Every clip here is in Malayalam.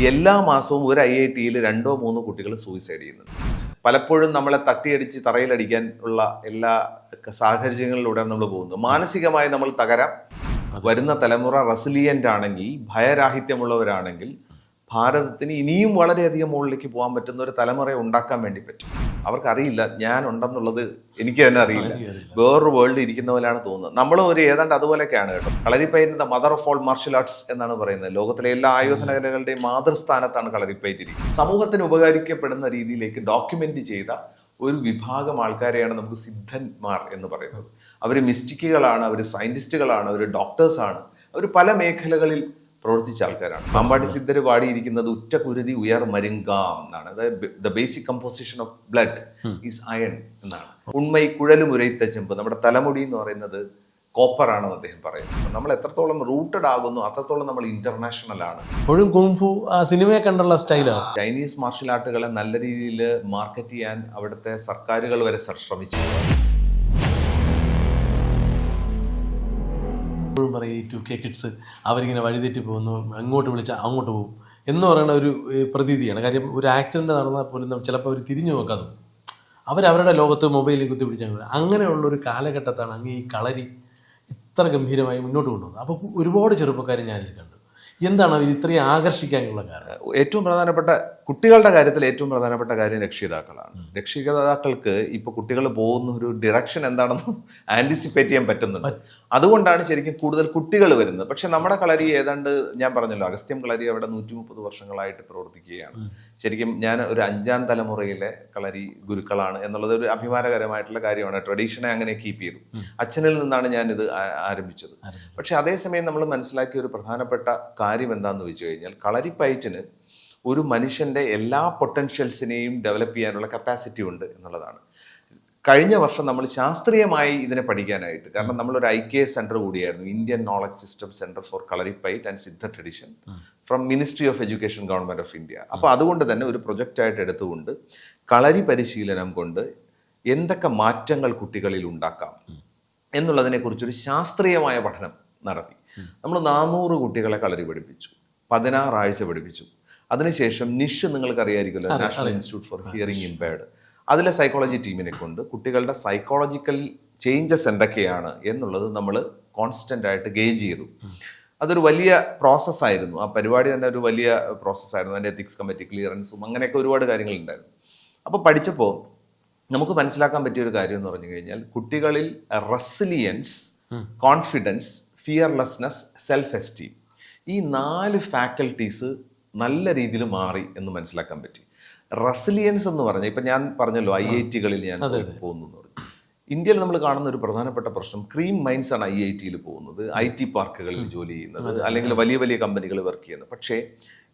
എല്ലാ മാസവും ഒരു ഐ ഐ ടിയിൽ രണ്ടോ മൂന്നോ കുട്ടികൾ സൂയിസൈഡ് ചെയ്യുന്നുണ്ട്. പലപ്പോഴും നമ്മളെ തട്ടിയടിച്ച് തറയിലടിക്കാൻ ഉള്ള എല്ലാ സാഹചര്യങ്ങളിലൂടെ നമ്മൾ പോകുന്നു. മാനസികമായി നമ്മൾ തകരാം. വരുന്ന തലമുറ റെസിലിയന്റ് ആണെങ്കിൽ ഭയരാഹിത്യമുള്ളവരാണെങ്കിൽ ഭാരതത്തിന് ഇനിയും വളരെയധികം മുകളിലേക്ക് പോകാൻ പറ്റുന്ന ഒരു തലമുറ ഉണ്ടാക്കാൻ വേണ്ടി പറ്റും. അവർക്കറിയില്ല ഞാൻ ഉണ്ടെന്നുള്ളത് എനിക്ക് തന്നെ അറിയില്ല. വേറൊരു വേൾഡ് ഇരിക്കുന്ന പോലെയാണ് തോന്നുന്നത്. നമ്മളും ഒരു ഏതാണ്ട് അതുപോലെയൊക്കെയാണ് കേട്ടോ. കളരിപ്പയറ്റിന്റെ mother of all martial arts എന്നാണ് പറയുന്നത്. ലോകത്തിലെ എല്ലാ ആയോധന കലകളുടെയും മാതൃസ്ഥാനത്താണ് കളരിപ്പയറ്റ് ഇരിക്കുന്നത് സമൂഹത്തിന് ഉപകരിക്കപ്പെടുന്ന രീതിയിലേക്ക് ഡോക്യുമെന്റ് ചെയ്ത ഒരു വിഭാഗം ആൾക്കാരെയാണ് നമുക്ക് സിദ്ധന്മാർ എന്ന് പറയുന്നത്. അവർ മിസ്റ്റിക്കുകളാണ് അവർ സയന്റിസ്റ്റുകളാണ് അവർ ഡോക്ടേഴ്സാണ് അവർ പല മേഖലകളിൽ പ്രവർത്തിച്ച ആൾക്കാരാണ്. പാമ്പാടി സിദ്ധർ പാടിയിരിക്കുന്നത് ഉറ്റ കുരുതി ഉയർ മരുങ്കാം എന്നാണ്. അതായത് the basic composition of blood is iron എന്നാണ്. ഉണ്മൈ കുഴലും ഉരയിത്ത ചെമ്പ്. നമ്മുടെ തലമുടി എന്ന് പറയുന്നത് കോപ്പർ ആണെന്ന് അദ്ദേഹം പറയുന്നു. നമ്മൾ എത്രത്തോളം റൂട്ടഡ് ആകുന്നു അത്രത്തോളം നമ്മൾ ഇന്റർനാഷണൽ ആണ്. എപ്പോഴും കുംഫു ആ സിനിമയെ കണ്ടുള്ള സ്റ്റൈലാണ് ചൈനീസ് മാർഷൽ ആർട്ടുകളെ നല്ല രീതിയിൽ മാർക്കറ്റ് ചെയ്യാൻ അവിടുത്തെ സർക്കാരുകൾ വരെ ശ്രമിച്ചിട്ടുണ്ട് ശ്രമിച്ചു. എപ്പോഴും പറയും ഈ ടു കെ കിഡ്സ് അവരിങ്ങനെ വഴിതെറ്റി പോകുന്നു അങ്ങോട്ട് വിളിച്ചാൽ അങ്ങോട്ട് പോകും എന്ന് പറയുന്ന ഒരു പ്രതീതിയാണ്. കാര്യം ഒരു ആക്സിഡന്റ് നടന്നാൽ പോലും ചിലപ്പോൾ അവർ തിരിഞ്ഞു നോക്കാതെ. അവരവരുടെ ലോകത്ത് മൊബൈലിൽ കുത്തി പിടിച്ചാൽ അങ്ങനെയുള്ള ഒരു കാലഘട്ടത്താണ് അങ്ങ് ഈ കളരി ഇത്ര ഗംഭീരമായി മുന്നോട്ട് കൊണ്ടുപോകുന്നത്. അപ്പോൾ ഒരുപാട് ചെറുപ്പക്കാരെ ഞാനിൽ കണ്ടു. എന്താണ് അവർ ഇത്രയും ആകർഷിക്കാനുള്ള കാരണം? ഏറ്റവും പ്രധാനപ്പെട്ട കുട്ടികളുടെ കാര്യത്തിൽ ഏറ്റവും പ്രധാനപ്പെട്ട കാര്യം രക്ഷിതാക്കളാണ്. രക്ഷിതാക്കൾക്ക് ഇപ്പൊ കുട്ടികൾ പോകുന്ന ഒരു ഡിറക്ഷൻ എന്താണെന്ന് ആന്റിസിപ്പേറ്റ് ചെയ്യാൻ പറ്റുന്നുണ്ട്. അതുകൊണ്ടാണ് ശരിക്കും കൂടുതൽ കുട്ടികൾ വരുന്നത്. പക്ഷെ നമ്മുടെ കളരി ഏതാണ്ട് ഞാൻ പറഞ്ഞല്ലോ അഗസ്ത്യം കളരി അവിടെ നൂറ്റി മുപ്പത് വർഷങ്ങളായിട്ട് പ്രവർത്തിക്കുകയാണ്. ശരിക്കും ഞാൻ ഒരു അഞ്ചാം തലമുറയിലെ കളരി ഗുരുക്കളാണ് എന്നുള്ളത് ഒരു അഭിമാനകരമായിട്ടുള്ള കാര്യമാണ്. ട്രഡീഷനെ അങ്ങനെ കീപ്പ് ചെയ്തു. അച്ഛനിൽ നിന്നാണ് ഞാൻ ഇത് ആരംഭിച്ചത്. പക്ഷെ അതേസമയം നമ്മൾ മനസ്സിലാക്കിയ ഒരു പ്രധാനപ്പെട്ട കാര്യം എന്താണെന്ന് വെച്ച് കഴിഞ്ഞാൽ കളരിപ്പയറ്റിന് ഒരു മനുഷ്യന്റെ എല്ലാ പൊട്ടൻഷ്യൽസിനെയും ഡെവലപ്പ് ചെയ്യാനുള്ള കപ്പാസിറ്റി ഉണ്ട് എന്നുള്ളതാണ്. കഴിഞ്ഞ വർഷം നമ്മൾ ശാസ്ത്രീയമായി ഇതിനെ പഠിക്കാനായിട്ട് കാരണം നമ്മളൊരു ഐ കെ സെന്റർ സെന്റർ കൂടിയായിരുന്നു Indian knowledge system centre for Kalaripayattu and Siddha tradition from ministry of education government of India അപ്പോൾ അതുകൊണ്ട് തന്നെ ഒരു പ്രൊജക്റ്റായിട്ട് എടുത്തുകൊണ്ട് കളരി പരിശീലനം കൊണ്ട് എന്തൊക്കെ മാറ്റങ്ങൾ കുട്ടികളിൽ ഉണ്ടാക്കാം എന്നുള്ളതിനെക്കുറിച്ചൊരു ശാസ്ത്രീയമായ പഠനം നടത്തി. നമ്മൾ നാനൂറ് കുട്ടികളെ കളരി പഠിപ്പിച്ചു. പതിനാറാഴ്ച പഠിപ്പിച്ചു. അതിനുശേഷം നിഷ് നിങ്ങൾക്ക് അറിയായിരിക്കുമല്ലോ national institute for hearing impaired അതിലെ സൈക്കോളജി ടീമിനെ കൊണ്ട് കുട്ടികളുടെ സൈക്കോളജിക്കൽ ചേഞ്ചസ് എന്തൊക്കെയാണ് എന്നുള്ളത് നമ്മൾ കോൺസ്റ്റന്റ് ആയിട്ട് ഗേജ് ചെയ്തു. അതൊരു വലിയ പ്രോസസ്സായിരുന്നു ആ പരിപാടി തന്നെ ഒരു വലിയ പ്രോസസ്സായിരുന്നു അതിന്റെ എത്തിക്സ് കമ്മിറ്റി ക്ലിയറൻസും അങ്ങനെയൊക്കെ ഒരുപാട് കാര്യങ്ങളുണ്ടായിരുന്നു അപ്പോൾ പഠിച്ചപ്പോൾ നമുക്ക് മനസ്സിലാക്കാൻ പറ്റിയ ഒരു കാര്യം എന്ന് പറഞ്ഞു കഴിഞ്ഞാൽ കുട്ടികളിൽ resilience confidence fearlessness self esteem ഈ നാല് ഫാക്കൽറ്റീസ് നല്ല രീതിയിൽ മാറി എന്ന് മനസ്സിലാക്കാൻ പറ്റി. റെസിലിയൻസ് എന്ന് പറഞ്ഞാൽ ഇപ്പം ഞാൻ പറഞ്ഞല്ലോ ഐ ഐ ടികളിൽ ഞാൻ പോകുന്നു എന്ന് പറഞ്ഞു. ഇന്ത്യയിൽ നമ്മൾ കാണുന്ന ഒരു പ്രധാനപ്പെട്ട പ്രശ്നം ക്രീം മൈൻസ് ആണ് ഐ ഐ ടിയിൽ പോകുന്നത്. ഐ ടി പാർക്കുകളിൽ ജോലി ചെയ്യുന്നത് അല്ലെങ്കിൽ വലിയ വലിയ കമ്പനികൾ വർക്ക് ചെയ്യുന്നത്. പക്ഷേ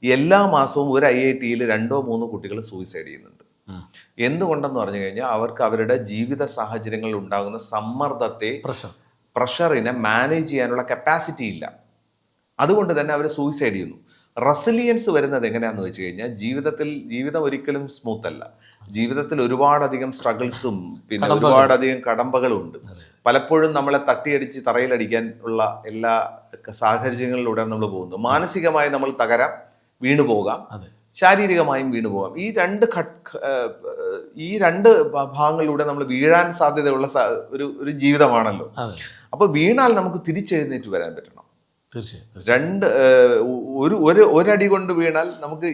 എല്ലാ മാസവും ഒരു ഐ ഐ ടിയിൽ രണ്ടോ മൂന്നോ കുട്ടികൾ സൂയിസൈഡ് ചെയ്യുന്നുണ്ട്. എന്തുകൊണ്ടെന്ന് പറഞ്ഞു കഴിഞ്ഞാൽ അവർക്ക് അവരുടെ ജീവിത സാഹചര്യങ്ങളിൽ ഉണ്ടാകുന്ന സമ്മർദ്ദത്തെ പ്രഷറിനെ മാനേജ് ചെയ്യാനുള്ള കപ്പാസിറ്റി ഇല്ല. അതുകൊണ്ട് തന്നെ അവർ സൂയിസൈഡ് ചെയ്യുന്നു. റെസിലിയൻസ് വരുന്നത് എങ്ങനെയാണെന്ന് വെച്ച് കഴിഞ്ഞാൽ ജീവിതത്തിൽ ജീവിതം ഒരിക്കലും സ്മൂത്ത് അല്ല. ജീവിതത്തിൽ ഒരുപാടധികം സ്ട്രഗിൾസും പിന്നെ ഒരുപാടധികം കടമ്പകളും ഉണ്ട് പലപ്പോഴും നമ്മളെ തട്ടിയടിച്ച് തറയിലടിക്കാൻ ഉള്ള എല്ലാ സാഹചര്യങ്ങളിലൂടെ നമ്മൾ പോകുന്നു. മാനസികമായി നമ്മൾ തകരാം വീണു പോകാം. ശാരീരികമായും വീണു പോകാം. ഈ രണ്ട് ഈ രണ്ട് ഭാഗങ്ങളിലൂടെ നമ്മൾ വീഴാൻ സാധ്യതയുള്ള ഒരു ഒരു ജീവിതമാണല്ലോ. അപ്പൊ വീണാൽ നമുക്ക് തിരിച്ചെഴുന്നേറ്റ് വരാൻ പറ്റണം. തീർച്ചയായും. രണ്ട് ഒരു ഒരു ഒരടി കൊണ്ട് വീണാൽ നമുക്ക്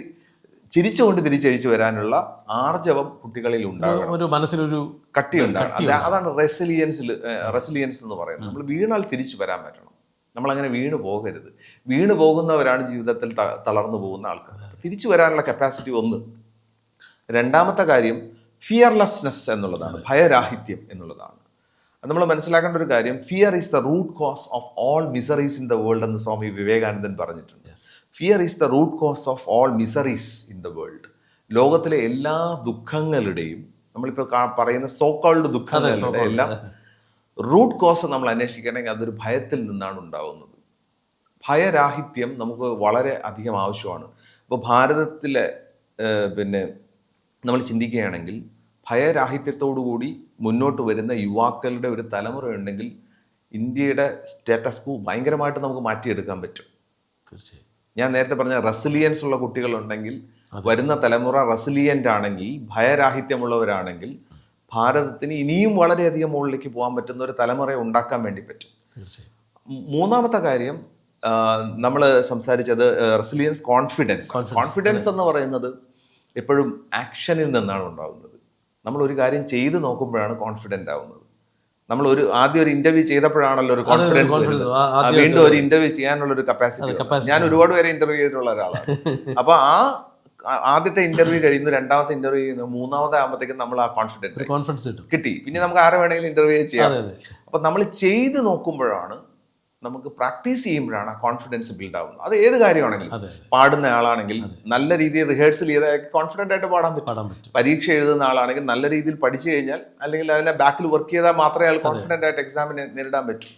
ചിരിച്ചുകൊണ്ട് തിരിച്ചഴിച്ചു വരാനുള്ള ആർജവം കുട്ടികളിൽ ഉണ്ടാകും ഒരു മനസ്സിലൊരു കട്ടി ഉണ്ടാകും അതാണ് റെസിലിയൻസിൽ റെസിലിയൻസ് എന്ന് പറയുന്നത്. നമ്മൾ വീണാൽ തിരിച്ചു വരാൻ പറ്റണം. നമ്മളങ്ങനെ വീണു പോകരുത്. വീണു പോകുന്നവരാണ് ജീവിതത്തിൽ തളർന്നു പോകുന്ന ആൾക്കാർ. തിരിച്ചു വരാനുള്ള കപ്പാസിറ്റി ഒന്ന്. രണ്ടാമത്തെ കാര്യം ഫിയർലെസ്നെസ് എന്നുള്ളതാണ്. ഭയരാഹിത്യം എന്നുള്ളതാണ്. അത് നമ്മൾ മനസ്സിലാക്കേണ്ട ഒരു കാര്യം fear is the root cause of all miseries in the world എന്ന് സ്വാമി വിവേകാനന്ദൻ പറഞ്ഞിട്ടുണ്ട്. Fear is the root cause of all miseries in the world ലോകത്തിലെ എല്ലാ ദുഃഖങ്ങളുടെയും നമ്മളിപ്പോൾ പറയുന്ന സോക്കോൾഡ് ദുഃഖങ്ങളുടെ എല്ലാം റൂട്ട് കോസ് നമ്മൾ അന്വേഷിക്കണമെങ്കിൽ അതൊരു ഭയത്തിൽ നിന്നാണ് ഉണ്ടാവുന്നത്. ഭയരാഹിത്യം നമുക്ക് വളരെ അധികം ആവശ്യമാണ്. ഇപ്പോൾ ഭാരതത്തിലെ പിന്നെ നമ്മൾ ചിന്തിക്കുകയാണെങ്കിൽ ഭയരാഹിത്യത്തോടുകൂടി മുന്നോട്ട് വരുന്ന യുവാക്കളുടെ ഒരു തലമുറ ഉണ്ടെങ്കിൽ ഇന്ത്യയുടെ സ്റ്റാറ്റസ് കോ ഭയങ്കരമായിട്ട് നമുക്ക് മാറ്റിയെടുക്കാൻ പറ്റും. തീർച്ചയായും. ഞാൻ നേരത്തെ പറഞ്ഞ റെസിലിയൻസ് ഉള്ള കുട്ടികളുണ്ടെങ്കിൽ വരുന്ന തലമുറ റെസിലിയന്റ് ആണെങ്കിൽ ഭയരാഹിത്യമുള്ളവരാണെങ്കിൽ ഭാരതത്തിന് ഇനിയും വളരെയധികം മുകളിലേക്ക് പോകാൻ പറ്റുന്ന ഒരു തലമുറയെ ഉണ്ടാക്കാൻ വേണ്ടി പറ്റും. മൂന്നാമത്തെ കാര്യം നമ്മൾ സംസാരിച്ചത് റെസിലിയൻസ് കോൺഫിഡൻസ് കോൺഫിഡൻസ് എന്ന് പറയുന്നത് എപ്പോഴും ആക്ഷനിൽ നിന്നാണ് ഉണ്ടാകുന്നത് നമ്മൾ ഒരു കാര്യം ചെയ്തു നോക്കുമ്പോഴാണ് കോൺഫിഡന്റ് ആവുന്നത്. നമ്മൾ ഒരു ആദ്യം ഒരു ഇന്റർവ്യൂ ചെയ്തപ്പോഴാണല്ലോ ഒരു കോൺഫിഡൻസ് വീണ്ടും ഒരു ഇന്റർവ്യൂ ചെയ്യാനുള്ള ഒരു കപ്പാസിറ്റി ഞാൻ ഒരുപാട് പേരെ ഇന്റർവ്യൂ ചെയ്തിട്ടുള്ള ഒരാളാണ്. അപ്പൊ ആ ആദ്യത്തെ ഇന്റർവ്യൂ കഴിയുന്നു രണ്ടാമത്തെ ഇന്റർവ്യൂ ചെയ്യുന്നു മൂന്നാമത്തെ ആകുമ്പോഴത്തേക്കും നമ്മൾ ആ കോൺഫിഡൻസ് കോൺഫിഡൻസ് കിട്ടി. പിന്നെ നമുക്ക് ആരെ വേണമെങ്കിലും ഇന്റർവ്യൂ ചെയ്യാം. അപ്പൊ നമ്മൾ ചെയ്ത് നോക്കുമ്പോഴാണ് നമുക്ക് പ്രാക്ടീസ് ചെയ്യുമ്പോഴാണ് ആ കോൺഫിഡൻസ് ബിൽഡ് ആവുന്നത്. അത് ഏത് കാര്യമാണെങ്കിലും. പാടുന്ന ആളാണെങ്കിൽ നല്ല രീതിയിൽ റിഹേഴ്സൽ ചെയ്ത് കോൺഫിഡന്റ് ആയിട്ട് പാടാൻ പറ്റും. പരീക്ഷ എഴുതുന്ന ആളാണെങ്കിൽ നല്ല രീതിയിൽ പഠിച്ചു കഴിഞ്ഞാൽ അല്ലെങ്കിൽ അതിനെ ബാക്കിൽ വർക്ക് ചെയ്താൽ മാത്രമേ അയാൾ കോൺഫിഡന്റ് ആയിട്ട് എക്സാമിനെ നേരിടാൻ പറ്റൂ.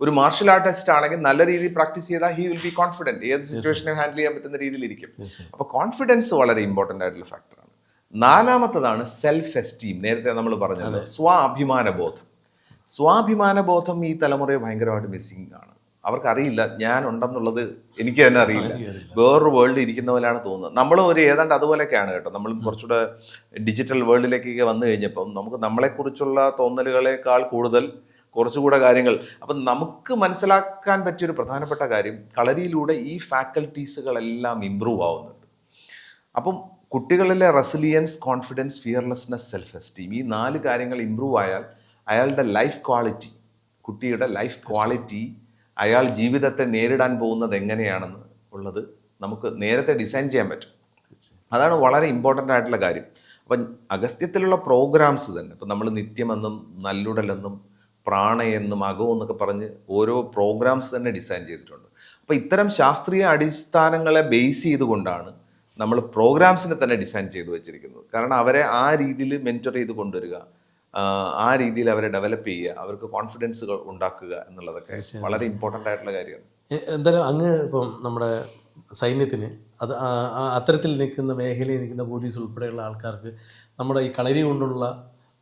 ഒരു മാർഷൽ ആർട്ടിസ്റ്റ് ആണെങ്കിൽ നല്ല രീതിയിൽ പ്രാക്ടീസ് ചെയ്താൽ ഹി വിൽ ബി കോൺഫിഡന്റ് ഏത് സിറ്റുവേഷനെ ഹാൻഡിൽ ചെയ്യാൻ പറ്റുന്ന രീതിയിലിരിക്കും അപ്പോൾ കോൺഫിഡൻസ് വളരെ ഇമ്പോർട്ടന്റ് ആയിട്ടുള്ള ഫാക്ടറാണ് നാലാമത്തതാണ് സെൽഫ് എസ്റ്റീം നേരത്തെ നമ്മൾ പറഞ്ഞത് സ്വാഭിമാന ബോധം സ്വാഭിമാന ബോധം ഈ തലമുറയെ ഭയങ്കരമായിട്ട് മിസ്സിംഗ് ആണ്. അവർക്കറിയില്ല ഞാൻ ഉണ്ടെന്നുള്ളത് എനിക്ക് തന്നെ അറിയില്ല. വേറൊരു വേൾഡ് ഇരിക്കുന്ന പോലെയാണ് തോന്നുന്നത്. നമ്മളും ഒരു ഏതാണ്ട് അതുപോലെയൊക്കെയാണ് കേട്ടോ. നമ്മൾ കുറച്ചുകൂടെ ഡിജിറ്റൽ വേൾഡിലേക്കൊക്കെ വന്നു കഴിഞ്ഞപ്പം നമുക്ക് നമ്മളെക്കുറിച്ചുള്ള തോന്നലുകളെക്കാൾ കൂടുതൽ കുറച്ചുകൂടെ കാര്യങ്ങൾ. അപ്പം നമുക്ക് മനസ്സിലാക്കാൻ പറ്റിയൊരു പ്രധാനപ്പെട്ട കാര്യം കളരിയിലൂടെ ഈ ഫാക്കൽറ്റീസുകളെല്ലാം ഇമ്പ്രൂവ് ആവുന്നുണ്ട്. അപ്പം കുട്ടികളിലെ resilience confidence fearlessness self esteem ഈ നാല് കാര്യങ്ങൾ ഇമ്പ്രൂവ് ആയാൽ അയാളുടെ ലൈഫ് ക്വാളിറ്റി കുട്ടിയുടെ ലൈഫ് ക്വാളിറ്റി അയാൾ ജീവിതത്തെ നേരിടാൻ പോകുന്നത് എങ്ങനെയാണെന്ന് ഉള്ളത് നമുക്ക് നേരത്തെ ഡിസൈൻ ചെയ്യാൻ പറ്റും. അതാണ് വളരെ ഇമ്പോർട്ടന്റ് ആയിട്ടുള്ള കാര്യം. അപ്പം അഗസ്ത്യത്തിലുള്ള പ്രോഗ്രാംസ് തന്നെ. ഇപ്പം നമ്മൾ നിത്യമെന്നും നല്ലുടലെന്നും പ്രാണയെന്നും അകവും പറഞ്ഞ് ഓരോ പ്രോഗ്രാംസ് തന്നെ ഡിസൈൻ ചെയ്തിട്ടുണ്ട്. അപ്പോൾ ഇത്തരം ശാസ്ത്രീയ അടിസ്ഥാനങ്ങളെ ബേസ് ചെയ്തുകൊണ്ടാണ് നമ്മൾ പ്രോഗ്രാംസിനെ തന്നെ ഡിസൈൻ ചെയ്തു വെച്ചിരിക്കുന്നത്. കാരണം അവരെ ആ രീതിയിൽ മെന്റർ ചെയ്ത് കൊണ്ടുവരിക ആ, രീതിയിൽ അവരെ ഡെവലപ്പ് ചെയ്യുക അവർക്ക് കോൺഫിഡൻസുകൾ ഉണ്ടാക്കുക എന്നുള്ളതൊക്കെ വളരെ ഇമ്പോർട്ടന്റ് ആയിട്ടുള്ള കാര്യമാണ്. എന്തായാലും അങ്ങ് ഇപ്പം നമ്മുടെ സൈന്യത്തിന് അത് അത്തരത്തിൽ നിൽക്കുന്ന മേഖലയിൽ നിൽക്കുന്ന പോലീസ് ഉൾപ്പെടെയുള്ള ആൾക്കാർക്ക് നമ്മുടെ ഈ കളരി കൊണ്ടുള്ള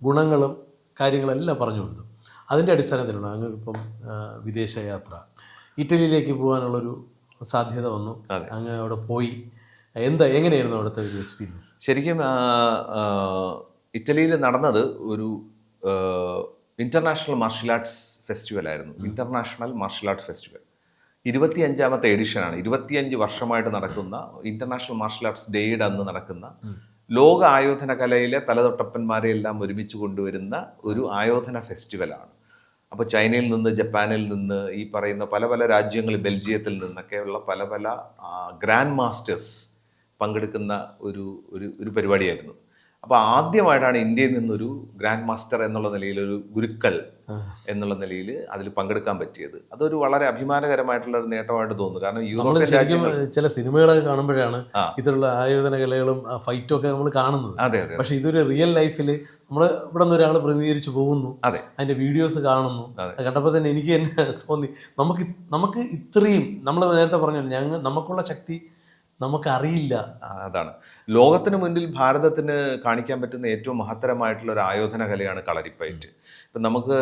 ഗുണങ്ങളും കാര്യങ്ങളെല്ലാം പറഞ്ഞു കൊടുത്തു. അതിന്റെ അടിസ്ഥാനത്തിലാണ് അങ്ങ് ഇപ്പം വിദേശയാത്ര വിദേശ യാത്ര. ഇറ്റലിയിലേക്ക് പോകാനുള്ളൊരു സാധ്യത വന്നു. അതെ. അങ്ങ് അവിടെ പോയി. എന്താ എങ്ങനെയായിരുന്നു അവിടുത്തെ ഒരു എക്സ്പീരിയൻസ് ശരിക്കും ഇറ്റലിയിൽ നടന്നത് ഒരു ഇന്റർനാഷണൽ മാർഷൽ ആർട്സ് ഫെസ്റ്റിവൽ ആയിരുന്നു. ഇന്റർനാഷണൽ മാർഷൽ ആർട്സ് ഫെസ്റ്റിവൽ ഇരുപത്തി അഞ്ചാമത്തെ എഡിഷനാണ് ഇരുപത്തിയഞ്ച് വർഷമായിട്ട് നടക്കുന്ന ഇന്റർനാഷണൽ മാർഷൽ ആർട്സ് ഡേയുടെ അന്ന് നടക്കുന്ന ലോക ആയോധന കലയിലെ തലതൊട്ടപ്പന്മാരെ എല്ലാം ഒരുമിച്ച് കൊണ്ടുവരുന്ന ഒരു ആയോധന ഫെസ്റ്റിവലാണ് അപ്പോൾ ചൈനയിൽ നിന്ന് ജപ്പാനിൽ നിന്ന് ഈ പറയുന്ന പല പല രാജ്യങ്ങൾ ബെൽജിയത്തിൽ നിന്നൊക്കെയുള്ള പല പല ഗ്രാൻഡ് മാസ്റ്റേഴ്സ് പങ്കെടുക്കുന്ന ഒരു ഒരു ഒരു പരിപാടിയായിരുന്നു. അപ്പോൾ ആദ്യമായിട്ടാണ് ഇന്ത്യയിൽ നിന്നൊരു ഗ്രാൻഡ് മാസ്റ്റർ എന്നുള്ള നിലയിൽ ഒരു ഗുരുക്കൾ എന്നുള്ള നിലയിൽ അതിൽ പങ്കെടുക്കാൻ പറ്റിയത്. അതൊരു വളരെ അഭിമാനകരമായിട്ടുള്ള ഒരു നേട്ടമായിട്ട് തോന്നുന്നു. കാരണം യൂറോപ്യൻ ചില സിനിമകളൊക്കെ കാണുമ്പോഴാണ്. ഇതിലുള്ള ആയോധന കലകളും ഫൈറ്റും ഒക്കെ നമ്മൾ കാണുന്നത്. അതെ അതെ പക്ഷെ ഇതൊരു റിയൽ ലൈഫിൽ നമ്മൾ ഇവിടെ നിന്ന് ഒരാൾ പ്രതികരിച്ച് പോകുന്നു. അതെ. അതിന്റെ വീഡിയോസ് കാണുന്നു. കണ്ടപ്പോൾ തന്നെ എനിക്ക് തന്നെ തോന്നി നമുക്ക് നമുക്ക് ഇത്രയും നമ്മൾ നേരത്തെ പറഞ്ഞു ഞങ്ങൾ നമുക്കുള്ള ശക്തി നമുക്ക് അറിയില്ല അതാണ്. ലോകത്തിന് മുന്നിൽ ഭാരതത്തിന് കാണിക്കാൻ പറ്റുന്ന ഏറ്റവും മഹത്തരമായിട്ടുള്ള ഒരു ആയോധന കലയാണ് കളരിപ്പയറ്റ്. ഇപ്പം നമുക്ക്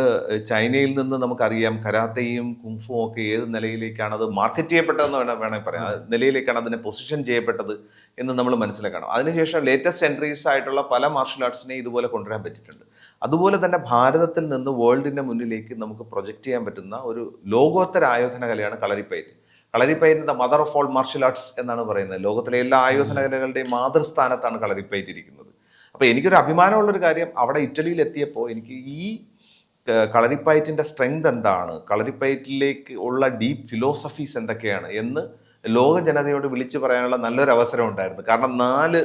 ചൈനയിൽ നിന്ന് നമുക്കറിയാം കരാത്തയും കുംഫും ഒക്കെ ഏത് നിലയിലേക്കാണ് അത് മാർക്കറ്റ് ചെയ്യപ്പെട്ടതെന്ന് വേണം വേണമെങ്കിൽ പറയാം. നിലയിലേക്കാണ് അതിനെ പൊസിഷൻ ചെയ്യപ്പെട്ടത് എന്ന് നമ്മൾ മനസ്സിലാക്കണം. അതിനുശേഷം ലേറ്റസ്റ്റ് എൻട്രീസ് ആയിട്ടുള്ള പല മാർഷൽ ആർട്സിനെ ഇതുപോലെ കൊണ്ടുവരാൻ പറ്റിയിട്ടുണ്ട്. അതുപോലെ തന്നെ ഭാരതത്തിൽ നിന്ന് വേൾഡിന്റെ മുന്നിലേക്ക് നമുക്ക് പ്രൊജക്റ്റ് ചെയ്യാൻ പറ്റുന്ന ഒരു ലോകോത്തര ആയോധന കലയാണ് Kalaripayattu. Kalaripayattu the mother of all martial arts എന്നാണ് പറയുന്നത്. ലോകത്തിലെ എല്ലാ ആയോധന കലകളുടെയും മാതൃസ്ഥാനത്താണ് കളരിപ്പയറ്റിരിക്കുന്നത്. അപ്പൊ എനിക്കൊരു അഭിമാനമുള്ളൊരു കാര്യം അവിടെ ഇറ്റലിയിൽ എത്തിയപ്പോൾ എനിക്ക് ഈ കളരിപ്പയറ്റിന്റെ കളരിപ്പയറ്റിന്റെ സ്ട്രെങ്ത് എന്താണ്? കളരിപ്പയറ്റിലേക്ക് ഉള്ള ഡീപ്പ് ഫിലോസഫീസ് എന്തൊക്കെയാണ് എന്ന് ലോക ജനതയോട് വിളിച്ചു പറയാനുള്ള നല്ലൊരു അവസരം ഉണ്ടായിരുന്നു. കാരണം നാല്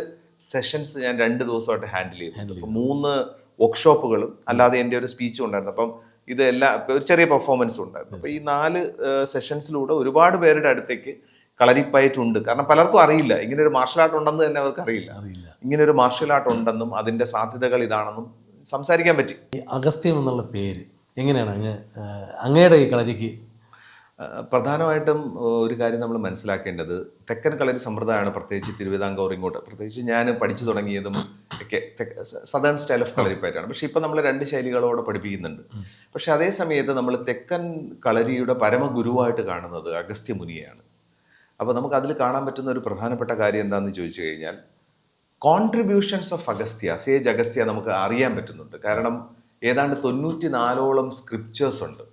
സെഷൻസ് ഞാൻ രണ്ട് ദിവസമായിട്ട് ഹാൻഡിൽ ചെയ്തു. മൂന്ന് വർക്ക്ഷോപ്പുകളും അല്ലാതെ എന്റെ ഒരു സ്പീച്ചും ഉണ്ടായിരുന്നു. അപ്പം ഇത് എല്ലാ ഒരു ചെറിയ പെർഫോമൻസ് ഉണ്ടായിരുന്നു അപ്പൊ ഈ നാല് സെഷൻസിലൂടെ ഒരുപാട് പേരുടെ അടുത്തേക്ക് കളരിപ്പയറ്റുണ്ട്. കാരണം പലർക്കും അറിയില്ല. ഇങ്ങനെ ഒരു മാർഷൽ ആർട്ട് ഉണ്ടെന്ന് തന്നെ അവർക്ക് അറിയില്ല. ഇങ്ങനെ ഒരു മാർഷൽ ആർട്ട് ഉണ്ടെന്നും അതിന്റെ സാധ്യതകൾ ഇതാണെന്നും സംസാരിക്കാൻ പറ്റി. അഗസ്ത്യം എന്നുള്ള പേര് എങ്ങനെയാണ് അങ്ങ് അങ്ങയുടെ ഈ കളരിക്ക് പ്രധാനമായിട്ടും ഒരു കാര്യം നമ്മൾ മനസ്സിലാക്കേണ്ടത് തെക്കൻ കളരി സമ്പ്രദായമാണ് പ്രത്യേകിച്ച് തിരുവിതാംകൂർ ഇങ്ങോട്ട്. പ്രത്യേകിച്ച് ഞാൻ പഠിച്ചു തുടങ്ങിയതും ഒക്കെ സദേൺ സ്റ്റൈൽ ഓഫ് കളരിപ്പയറ്റാണ് പക്ഷേ ഇപ്പം നമ്മൾ രണ്ട് ശൈലികളോടെ പഠിപ്പിക്കുന്നുണ്ട്. പക്ഷെ അതേ സമയത്ത് നമ്മൾ തെക്കൻ കളരിയുടെ പരമഗുരുവായിട്ട് കാണുന്നത് അഗസ്ത്യ മുനിയെയാണ്. അപ്പോൾ നമുക്ക് അതിൽ കാണാൻ പറ്റുന്ന ഒരു പ്രധാനപ്പെട്ട കാര്യം എന്താണെന്ന് ചോദിച്ചു കഴിഞ്ഞാൽ contributions of Agastya sage Agastya നമുക്ക് അറിയാൻ പറ്റുന്നുണ്ട്. കാരണം ഏതാണ്ട് തൊണ്ണൂറ്റി നാലോളം സ്ക്രിപ്റ്റേഴ്സ് ഉണ്ട്.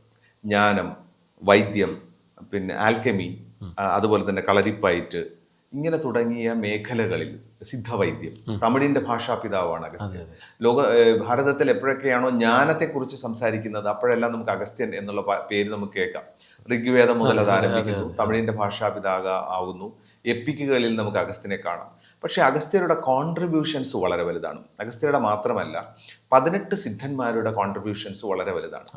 ജ്ഞാനം വൈദ്യം പിന്നെ ആൽക്കമി അതുപോലെ തന്നെ കളരിപ്പയറ്റ് ഇങ്ങനെ തുടങ്ങിയ മേഖലകളിൽ സിദ്ധവൈദ്യം തമിഴിന്റെ ഭാഷാപിതാവാണ് അഗസ്ത്യൻ. ലോക ഭാരതത്തിൽ എപ്പോഴൊക്കെയാണോ ജ്ഞാനത്തെക്കുറിച്ച് സംസാരിക്കുന്നത് അപ്പോഴെല്ലാം നമുക്ക് അഗസ്ത്യൻ എന്നുള്ള പേര് നമുക്ക് കേൾക്കാം. ഋഗ്വേദം മുതൽ അത് ആരംഭിക്കുന്നു തമിഴിന്റെ ഭാഷാപിതാക ആവുന്നു. എപ്പിക്കുകളിൽ നമുക്ക് അഗസ്ത്യനെ കാണാം. പക്ഷെ അഗസ്ത്യരുടെ കോൺട്രിബ്യൂഷൻസ് വളരെ വലുതാണ്. അഗസ്ത്യരുടെ മാത്രമല്ല പതിനെട്ട് സിദ്ധന്മാരുടെ കോൺട്രിബ്യൂഷൻസ് വളരെ വലുതാണ്.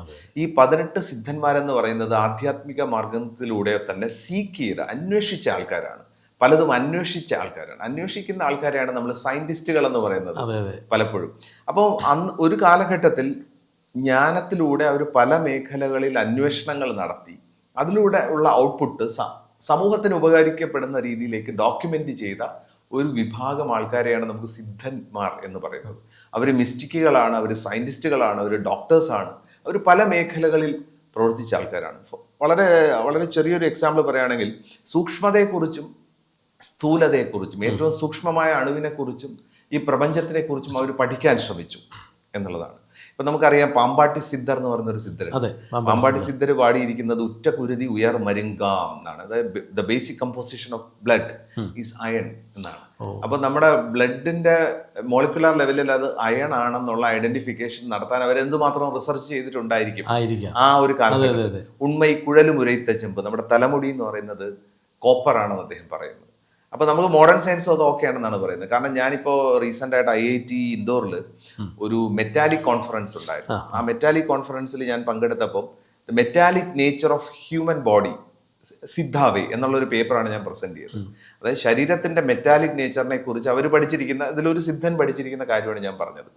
ഈ പതിനെട്ട് സിദ്ധന്മാരെന്ന് പറയുന്നത് ആധ്യാത്മിക മാർഗത്തിലൂടെ തന്നെ സീക്ക് ചെയ്ത അന്വേഷിച്ച ആൾക്കാരാണ്. പലതും അന്വേഷിച്ച ആൾക്കാരാണ്. അന്വേഷിക്കുന്ന ആൾക്കാരെയാണ് നമ്മൾ സയന്റിസ്റ്റുകൾ എന്ന് പറയുന്നത് പലപ്പോഴും. അപ്പോൾ അന്ന് ഒരു കാലഘട്ടത്തിൽ ജ്ഞാനത്തിലൂടെ അവർ പല മേഖലകളിൽ അന്വേഷണങ്ങൾ നടത്തി. അതിലൂടെ ഉള്ള ഔട്ട്പുട്ട് സമൂഹത്തിന് ഉപകരിക്കപ്പെടുന്ന രീതിയിലേക്ക് ഡോക്യുമെന്റ് ചെയ്ത ഒരു വിഭാഗം ആൾക്കാരെയാണ് നമുക്ക് സിദ്ധന്മാർ എന്ന് പറയുന്നത്. അവർ മിസ്റ്റിക്കുകളാണ് അവർ സയന്റിസ്റ്റുകളാണ് അവർ ഡോക്ടേഴ്സാണ്. അവർ പല മേഖലകളിൽ പ്രവർത്തിച്ച ആൾക്കാരാണ്. വളരെ വളരെ ചെറിയൊരു എക്സാമ്പിൾ പറയുകയാണെങ്കിൽ സൂക്ഷ്മതയെക്കുറിച്ചും സ്ഥൂലതയെക്കുറിച്ചും ഏറ്റവും സൂക്ഷ്മമായ അണുവിനെക്കുറിച്ചും ഈ പ്രപഞ്ചത്തിനെക്കുറിച്ചും അവർ പഠിക്കാൻ ശ്രമിച്ചു എന്നുള്ളതാണ്. ഇപ്പൊ നമുക്കറിയാം പാമ്പാട്ടി സിദ്ധർ എന്ന് പറയുന്ന ഒരു സിദ്ധർ. അതെ പാമ്പാട്ടി സിദ്ധർ. പാടിയിരിക്കുന്നത് ഉറ്റ കുരുതി ഉയർ മരുങ്കാം എന്നാണ്. അതായത് the basic composition of blood is iron എന്നാണ്. അപ്പൊ നമ്മുടെ ബ്ലഡിന്റെ മോളിക്കുലാർ ലെവലിൽ അത് അയൺ ആണെന്നുള്ള ഐഡന്റിഫിക്കേഷൻ നടത്താൻ അവർ എന്തുമാത്രം റിസർച്ച് ചെയ്തിട്ടുണ്ടായിരിക്കും ആ ഒരു കാലത്ത് ഉണ്മൈ കുഴലും ഉരയിത്ത ചെമ്പ്. നമ്മുടെ തലമുടി എന്ന് പറയുന്നത് കോപ്പർ ആണെന്ന് അദ്ദേഹം പറയുന്നത് അപ്പൊ നമുക്ക് മോഡേൺ സയൻസ് അത് ഓക്കെ ആണെന്നാണ് പറയുന്നത്. കാരണം ഞാനിപ്പോ റീസെന്റ് ആയിട്ട് ഐ ഐ ടി ഇൻഡോറിൽ ഒരു മെറ്റാലിക് കോൺഫറൻസ് ഉണ്ടായിരുന്നു. ആ മെറ്റാലിക് കോൺഫറൻസിൽ ഞാൻ പങ്കെടുത്തപ്പോൾ metallic nature of human body സിദ്ധാവേ എന്നുള്ളൊരു പേപ്പറാണ് ഞാൻ പ്രസന്റ് ചെയ്തത്. അതായത് ശരീരത്തിന്റെ മെറ്റാലിക് നേച്ചറിനെ കുറിച്ച് അവർ പഠിച്ചിരിക്കുന്ന ഇതിലൊരു സിദ്ധൻ പഠിച്ചിരിക്കുന്ന കാര്യമാണ് ഞാൻ പറഞ്ഞത്.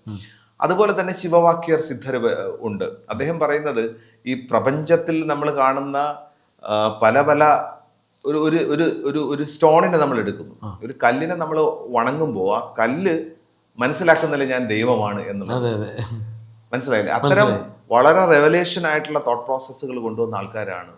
അതുപോലെ തന്നെ ശിവവാക്യർ സിദ്ധർ ഉണ്ട്. അദ്ദേഹം പറയുന്നത് ഈ പ്രപഞ്ചത്തിൽ നമ്മൾ കാണുന്ന പല പല ഒരു ഒരു ഒരു ഒരു സ്റ്റോണിനെ നമ്മൾ എടുക്കുന്നു ഒരു കല്ലിനെ നമ്മൾ വണങ്ങുമ്പോൾ ആ കല്ല് മനസ്സിലാക്കുന്നില്ല ഞാൻ ദൈവമാണ് എന്നുള്ളത്. മനസ്സിലായില്ലേ? അത്തരം വളരെ റെവലേഷൻ ആയിട്ടുള്ള തോട്ട് പ്രോസസ്സുകൾ കൊണ്ടുവന്ന ആൾക്കാരാണ്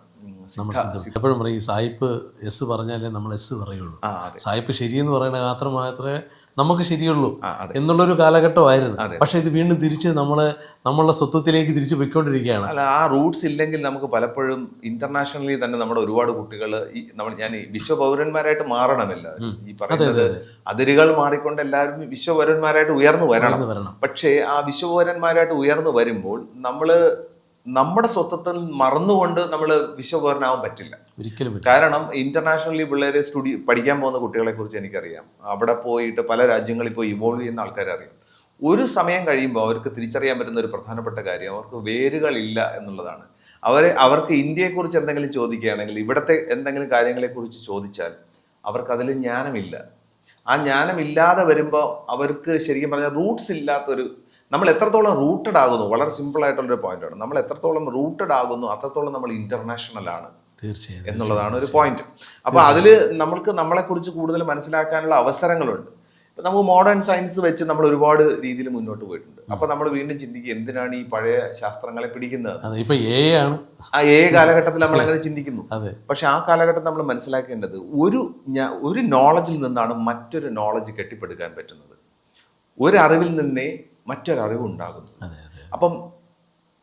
നമ്മൾ സിദ്ധ- എപ്പോഴും പറയും ഈ സായിപ്പ് എസ് പറഞ്ഞാലേ നമ്മൾ എസ് പറയുള്ളൂ. സായിപ്പ് ശരിയെന്ന് പറയുന്ന മാത്രം മാത്രമേ നമുക്ക് ശരിയുള്ളൂ എന്നുള്ളൊരു കാലഘട്ടമായിരുന്നു. പക്ഷെ ഇത് വീണ്ടും തിരിച്ച് നമ്മളെ നമ്മളുടെ സ്വത്വത്തിലേക്ക് തിരിച്ചു പോയിക്കൊണ്ടിരിക്കുകയാണ്. അല്ല ആ റൂട്ട്സ് ഇല്ലെങ്കിൽ നമുക്ക് പലപ്പോഴും ഇന്റർനാഷണലി തന്നെ നമ്മുടെ ഒരുപാട് കുട്ടികൾ ഈ നമ്മൾ ഞാൻ ഈ വിശ്വപൗരന്മാരായിട്ട് മാറണമല്ല. ഈ പറയുന്നത് അതിരുകൾ മാറിക്കൊണ്ട് എല്ലാവരും വിശ്വപൗരന്മാരായിട്ട് ഉയർന്നു വരണം. പക്ഷേ ആ വിശ്വപൗരന്മാരായിട്ട് ഉയർന്നു വരുമ്പോൾ നമ്മൾ നമ്മുടെ സ്വത്വത്തിൽ മറന്നുകൊണ്ട് നമ്മൾ വിശ്വപൗരനാവാൻ പറ്റില്ല. ഒരിക്കലും കാരണം ഇന്റർനാഷണലി പിള്ളേരെ സ്റ്റുഡി പഠിക്കാൻ പോകുന്ന കുട്ടികളെ കുറിച്ച് എനിക്കറിയാം. അവിടെ പോയിട്ട് പല രാജ്യങ്ങളിൽ പോയി ഇവോൾവ് ചെയ്യുന്ന ആൾക്കാരെ അറിയാം. ഒരു സമയം കഴിയുമ്പോൾ അവർക്ക് തിരിച്ചറിയാൻ പറ്റുന്ന ഒരു പ്രധാനപ്പെട്ട കാര്യം അവർക്ക് വേരുകളില്ല എന്നുള്ളതാണ്. അവരെ അവർക്ക് ഇന്ത്യയെക്കുറിച്ച് എന്തെങ്കിലും ചോദിക്കുകയാണെങ്കിൽ ഇവിടുത്തെ എന്തെങ്കിലും കാര്യങ്ങളെക്കുറിച്ച് ചോദിച്ചാൽ അവർക്ക് അതിൽ ജ്ഞാനമില്ല. ആ ജ്ഞാനമില്ലാതെ വരുമ്പോൾ അവർക്ക് ശരിക്കും പറഞ്ഞാൽ റൂട്ട്സ് ഇല്ലാത്തൊരു നമ്മൾ എത്രത്തോളം റൂട്ടഡ് ആകുന്നു? വളരെ സിമ്പിൾ ആയിട്ടുള്ളൊരു പോയിന്റാണ് നമ്മൾ എത്രത്തോളം റൂട്ടഡ് ആകുന്നു? അത്രത്തോളം നമ്മൾ ഇന്റർനാഷണൽ ആണ് തീർച്ചയായും എന്നുള്ളതാണ് ഒരു പോയിന്റ് അപ്പൊ അതിൽ നമ്മൾക്ക് നമ്മളെ കുറിച്ച് കൂടുതൽ മനസ്സിലാക്കാനുള്ള അവസരങ്ങളുണ്ട്. ഇപ്പൊ നമുക്ക് മോഡേൺ സയൻസ് വെച്ച് നമ്മൾ ഒരുപാട് രീതിയിൽ മുന്നോട്ട് പോയിട്ടുണ്ട്. അപ്പൊ നമ്മൾ വീണ്ടും ചിന്തിക്കുക എന്തിനാണ് ഈ പഴയ ശാസ്ത്രങ്ങളെ പിടിക്കുന്നത്? ആണ്. ആ ഏ കാലഘട്ടത്തിൽ നമ്മൾ അങ്ങനെ ചിന്തിക്കുന്നു. പക്ഷെ ആ കാലഘട്ടം നമ്മൾ മനസ്സിലാക്കേണ്ടത് ഒരു ഒരു നോളജിൽ നിന്നാണ് മറ്റൊരു നോളജ് കെട്ടിപ്പടുക്കാൻ പറ്റുന്നത്. ഒരു അറിവിൽ നിന്നേ മറ്റൊരു അറിവ് ഉണ്ടാകുന്നു അതെ അതെ. അപ്പം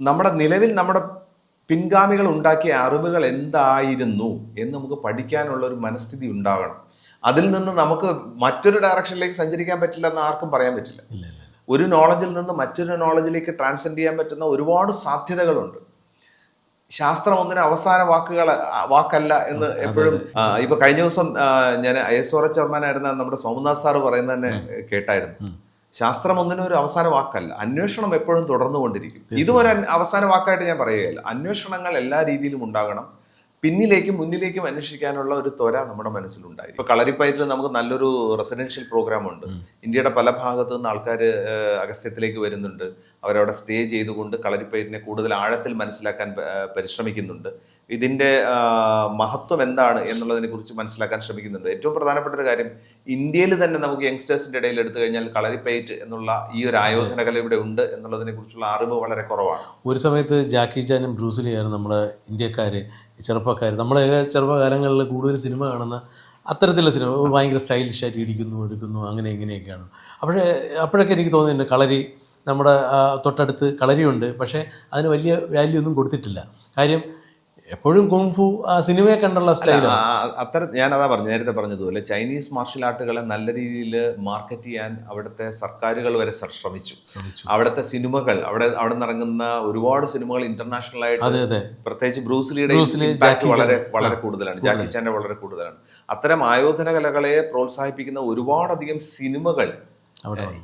നമ്മുടെ നിലവിൽ നമ്മുടെ പിൻഗാമികൾ ഉണ്ടാക്കിയ അറിവുകൾ എന്തായിരുന്നു എന്ന് നമുക്ക് പഠിക്കാനുള്ള ഒരു മനസ്ഥിതി ഉണ്ടാകണം. അതിൽ നിന്ന് നമുക്ക് മറ്റൊരു ഡയറക്ഷനിലേക്ക് സഞ്ചരിക്കാൻ പറ്റില്ല എന്ന് ആർക്കും പറയാൻ പറ്റില്ല. ഒരു നോളജിൽ നിന്ന് മറ്റൊരു നോളജിലേക്ക് ട്രാൻസെൻഡ് ചെയ്യാൻ പറ്റുന്ന ഒരുപാട് സാധ്യതകളുണ്ട്. ശാസ്ത്രം ഒന്നിന് അവസാന വാക്കുകൾ വാക്കല്ല എന്ന് എപ്പോഴും ഇപ്പൊ കഴിഞ്ഞ ദിവസം ഞാൻ ഐ എസ് ഓർ ചെയർമാനായിരുന്ന നമ്മുടെ സോമനാഥ് സാറ് പറയുന്നത് തന്നെ കേട്ടായിരുന്നു. ശാസ്ത്രം ഒന്നിനും ഒരു അവസാന വാക്കല്ല. അന്വേഷണം എപ്പോഴും തുടർന്നുകൊണ്ടിരിക്കും ഇതും ഒരു അൻ- അവസാന വാക്കായിട്ട് ഞാൻ പറയുകയല്ല. അന്വേഷണങ്ങൾ എല്ലാ രീതിയിലും ഉണ്ടാകണം. പിന്നിലേക്കും മുന്നിലേക്കും അന്വേഷിക്കാനുള്ള ഒരു ത്വര നമ്മുടെ മനസ്സിലുണ്ടായി ഇപ്പൊ കളരിപ്പയറ്റിൽ നമുക്ക് നല്ലൊരു റെസിഡൻഷ്യൽ പ്രോഗ്രാം ഉണ്ട് ഇന്ത്യയുടെ പല ഭാഗത്തു നിന്ന് ആൾക്കാർ അഗസ്ത്യത്തിലേക്ക് വരുന്നുണ്ട്. അവരവിടെ സ്റ്റേ ചെയ്തുകൊണ്ട് കളരിപ്പയറ്റിനെ കൂടുതൽ ആഴത്തിൽ മനസ്സിലാക്കാൻ പരിശ്രമിക്കുന്നുണ്ട്. ഇതിന്റെ ആ, മഹത്വം എന്താണ് എന്നുള്ളതിനെ കുറിച്ച് മനസ്സിലാക്കാൻ ശ്രമിക്കുന്നുണ്ട്. ഏറ്റവും പ്രധാനപ്പെട്ട ഒരു കാര്യം ഇന്ത്യയിൽ തന്നെ നമുക്ക് യങ്സ്റ്റേഴ്സിന്റെ ഇടയിൽ എടുത്തു കഴിഞ്ഞാൽ കളരിപ്പയറ്റ് എന്നുള്ള ഈ ഒരു ആയോധന കല ഇവിടെ ഉണ്ട് എന്നുള്ളതിനെ കുറിച്ചുള്ള അറിവ് വളരെ കുറവാണ്. ഒരു സമയത്ത് ജാക്കി ചാനും ബ്രൂസിലിയാണ് നമ്മുടെ ഇന്ത്യക്കാര് ചെറുപ്പക്കാർ നമ്മുടെ ചെറുപ്പകാലങ്ങളിൽ കൂടുതൽ സിനിമ കാണുന്ന അത്തരത്തിലുള്ള സിനിമ ഭയങ്കര സ്റ്റൈലിഷ് ആയിട്ട് ഇടിക്കുന്നു എടുക്കുന്നു അങ്ങനെ ഇങ്ങനെയൊക്കെയാണ്. അപ്പോഴേ അപ്പോഴൊക്കെ എനിക്ക് തോന്നിയിട്ടുണ്ട് കളരി നമ്മുടെ തൊട്ടടുത്ത് കളരിയുണ്ട് പക്ഷേ അതിന് വലിയ വാല്യൂ ഒന്നും കൊടുത്തിട്ടില്ല. കാര്യം എപ്പോഴും കുങ്ഫു ആ സിനിമയെ കണ്ടുള്ള സ്റ്റൈൽ അത്തരം ഞാൻ അതാ പറഞ്ഞു നേരത്തെ പറഞ്ഞതുപോലെ ചൈനീസ് മാർഷൽ ആർട്ടുകളെ നല്ല രീതിയിൽ മാർക്കറ്റ് ചെയ്യാൻ അവിടുത്തെ സർക്കാരുകൾ വരെ ശ്ര- ശ്രമിച്ചു. ശ്രമിച്ചു. അവിടുത്തെ സിനിമകൾ അവിടെ അവിടെ നിന്ന് ഇറങ്ങുന്ന ഒരുപാട് സിനിമകൾ ഇന്റർനാഷണൽ ആയിട്ട് പ്രത്യേകിച്ച് ബ്രൂസ്ലിയുടെ വളരെ വളരെ കൂടുതലാണ്. ജാക്കി ചാന്റെ വളരെ കൂടുതലാണ്. അത്തരം ആയോധന കലകളെ പ്രോത്സാഹിപ്പിക്കുന്ന ഒരുപാടധികം സിനിമകൾ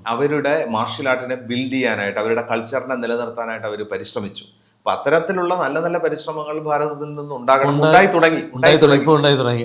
അവരുടെ മാർഷൽ ആർട്ടിനെ ബിൽഡ് ചെയ്യാനായിട്ട് അവരുടെ കൾച്ചറിനെ നിലനിർത്താനായിട്ട് അവർ പരിശ്രമിച്ചു. അപ്പൊ അത്തരത്തിലുള്ള നല്ല നല്ല പരിശ്രമങ്ങൾ ഭാരതത്തിൽ നിന്ന് ഉണ്ടാകണം ഉണ്ടായി തുടങ്ങി. ഉണ്ടായി തുടങ്ങി ഉണ്ടായി തുടങ്ങി.